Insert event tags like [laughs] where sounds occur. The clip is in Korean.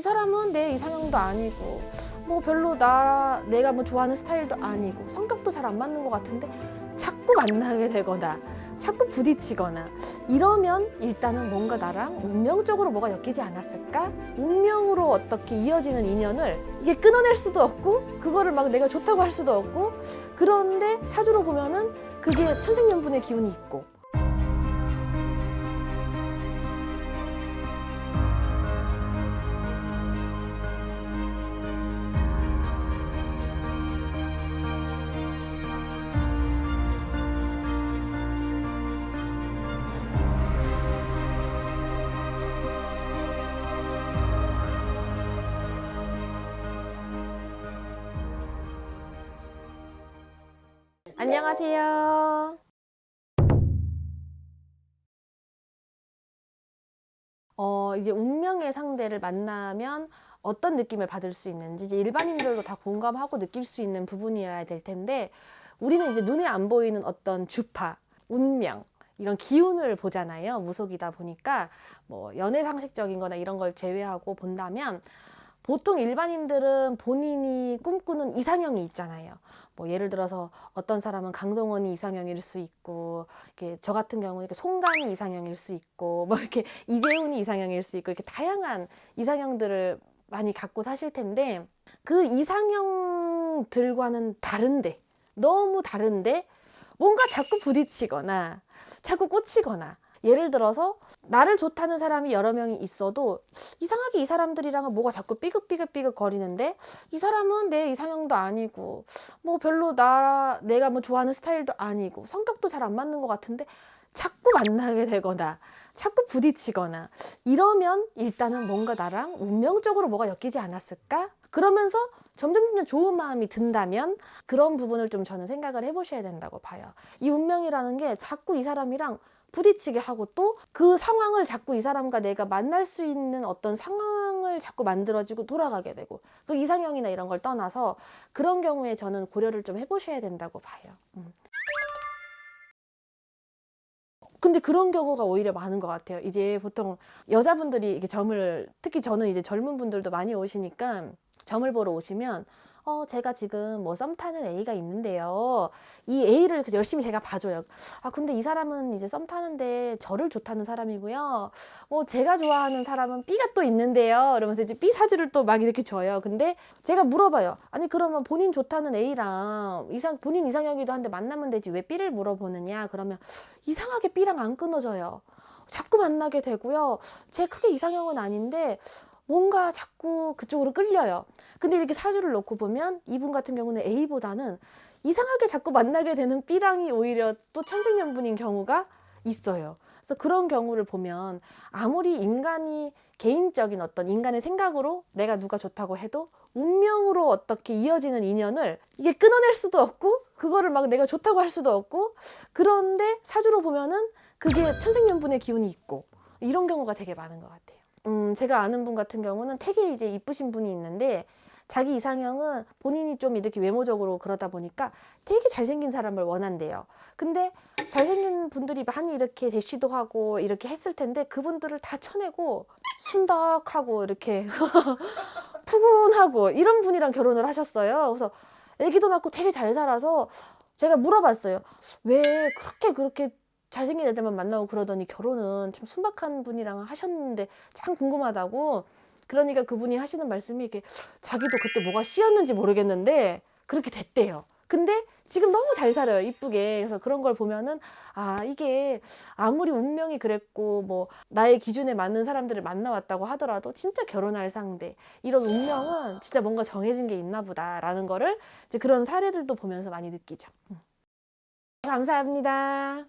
이 사람은 내 이상형도 아니고 뭐 별로 나 내가 뭐 좋아하는 스타일도 아니고 성격도 잘 안 맞는 것 같은데 자꾸 만나게 되거나 자꾸 부딪히거나 이러면 일단은 뭔가 나랑 운명적으로 뭐가 엮이지 않았을까? 운명으로 어떻게 이어지는 인연을 이게 끊어낼 수도 없고 그거를 막 내가 좋다고 할 수도 없고 그런데 사주로 보면은 그게 천생연분의 기운이 있고 안녕하세요. 어, 이제 운명의 상대를 만나면 어떤 느낌을 받을 수 있는지 이제 일반인들도 다 공감하고 느낄 수 있는 부분이어야 될 텐데 우리는 이제 눈에 안 보이는 어떤 주파, 운명 이런 기운을 보잖아요. 무속이다 보니까 뭐 연애 상식적인 거나 이런 걸 제외하고 본다면 보통 일반인들은 본인이 꿈꾸는 이상형이 있잖아요. 뭐 예를 들어서 어떤 사람은 강동원이 이상형일 수 있고, 이렇게 저 같은 경우는 이렇게 송강이 이상형일 수 있고, [laughs] 뭐 이렇게 이재훈이 이상형일 수 있고, 이렇게 다양한 이상형들을 많이 갖고 사실 텐데, 그 이상형들과는 다른데, 너무 다른데, 뭔가 자꾸 부딪히거나, 자꾸 꽂히거나, 예를 들어서 나를 좋다는 사람이 여러 명이 있어도 이상하게 이 사람들이랑은 뭐가 자꾸 삐걱삐걱삐걱 거리는데 이 사람은 내 이상형도 아니고 뭐 별로 나 내가 뭐 좋아하는 스타일도 아니고 성격도 잘 안 맞는 것 같은데 자꾸 만나게 되거나 자꾸 부딪히거나 이러면 일단은 뭔가 나랑 운명적으로 뭐가 엮이지 않았을까? 그러면서 점점 점점 좋은 마음이 든다면 그런 부분을 좀 저는 생각을 해보셔야 된다고 봐요. 이 운명이라는 게 자꾸 이 사람이랑 부딪히게 하고 또 그 상황을 자꾸 이 사람과 내가 만날 수 있는 어떤 상황을 자꾸 만들어지고 돌아가게 되고 그 이상형이나 이런 걸 떠나서 그런 경우에 저는 고려를 좀 해보셔야 된다고 봐요. 음. 근데 그런 경우가 오히려 많은 것 같아요. 이제 보통 여자분들이 이게 점을 특히 저는 이제 젊은 분들도 많이 오시니까 점을 보러 오시면 어 제가 지금 뭐 썸 타는 A가 있는데요. 이 A를 그 열심히 제가 봐줘요. 아 근데 이 사람은 이제 썸 타는데 저를 좋다는 사람이고요. 뭐 제가 좋아하는 사람은 B가 또 있는데요. 이러면서 이제 B 사주를 또 막 이렇게 줘요. 근데 제가 물어봐요. 아니 그러면 본인 좋다는 A랑 이상 본인 이상형이도 한데 만나면 되지 왜 B를 물어보느냐? 그러면 이상하게 B랑 안 끊어져요. 자꾸 만나게 되고요. 제 크게 이상형은 아닌데 뭔가 자꾸 그쪽으로 끌려요. 근데 이렇게 사주를 놓고 보면 이분 같은 경우는 A보다는 이상하게 자꾸 만나게 되는 B랑이 오히려 또 천생연분인 경우가 있어요. 그래서 그런 경우를 보면 아무리 인간이 개인적인 어떤 인간의 생각으로 내가 누가 좋다고 해도 운명으로 어떻게 이어지는 인연을 이게 끊어낼 수도 없고 그거를 막 내가 좋다고 할 수도 없고 그런데 사주로 보면은 그게 천생연분의 기운이 있고 이런 경우가 되게 많은 것 같아요. 음, 제가 아는 분 같은 경우는 되게 이제 이쁘신 분이 있는데 자기 이상형은 본인이 좀 이렇게 외모적으로 그러다 보니까 되게 잘생긴 사람을 원한대요. 근데 잘생긴 분들이 많이 이렇게 대시도 하고 이렇게 했을 텐데 그분들을 다 쳐내고 순덕하고 이렇게 [laughs] 푸근하고 이런 분이랑 결혼을 하셨어요. 그래서 아기도 낳고 되게 잘 살아서 제가 물어봤어요. 왜 그렇게 그렇게 잘생긴 애들만 만나고 그러더니 결혼은 참 순박한 분이랑 하셨는데 참 궁금하다고. 그러니까 그분이 하시는 말씀이 이게 자기도 그때 뭐가 씌었는지 모르겠는데 그렇게 됐대요. 근데 지금 너무 잘 살아요. 이쁘게. 그래서 그런 걸 보면은 아, 이게 아무리 운명이 그랬고 뭐 나의 기준에 맞는 사람들을 만나왔다고 하더라도 진짜 결혼할 상대 이런 운명은 진짜 뭔가 정해진 게 있나 보다라는 거를 이제 그런 사례들도 보면서 많이 느끼죠. 음. 감사합니다.